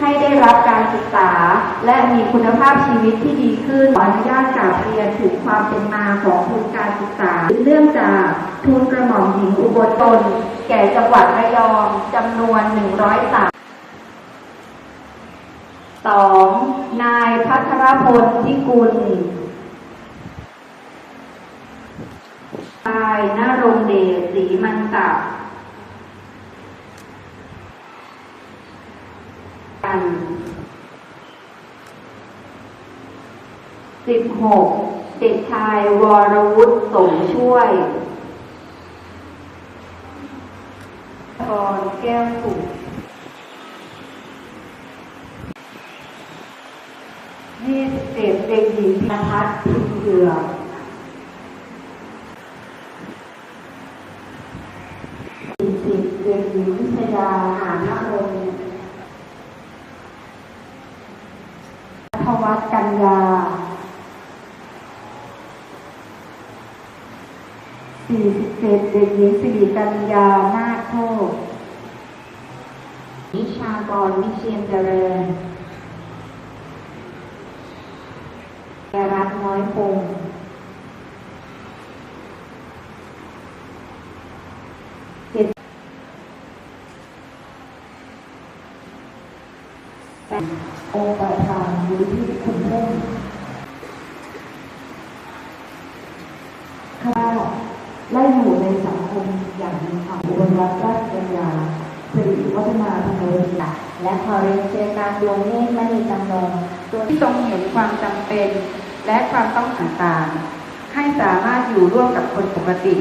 ให้ได้รับการศึกษา และมีคุณภาพชีวิตที่ดีขึ้นอนุญาตกราบเรียนถึงความเป็นมาของทุนการศึกษาเรื่องจากทุนกระหม่อมหญิงอุบลตน แก่จังหวัดระยองจำนวน 103 2. นายพัทรพลที่กุล ยนรงเดชศรีมันตะกันสิบหกเด็กชายวรวุฒิสมช่วยกรแก้วสุขยี่สิบเด็กหญิงพิมพัฒน์พิมพ์เกือสิบเด็ก หญิงวิชยาหานพงศ์ทวัฒน์กัญญาสี่สิบเจ็ดเด็กหญิงสิริกัญญานาคโทษนิชากรวิเชียนเจริญแกรักน้อยคงเจ็ด แปดองค์ประธานมูลที่คุณเล่นข้าและอยู่ในสังคมอย่างมีความอุบลรัตราชกัญญาสิริวัฒนาธนวิทยและขอเรียนเชิญนางดวงเนตรมณีจำนงตัวที่ทรงเห็นความจำเป็น และความต้องต่างๆให้สามารถอยู่ร่วมกับคนปกติ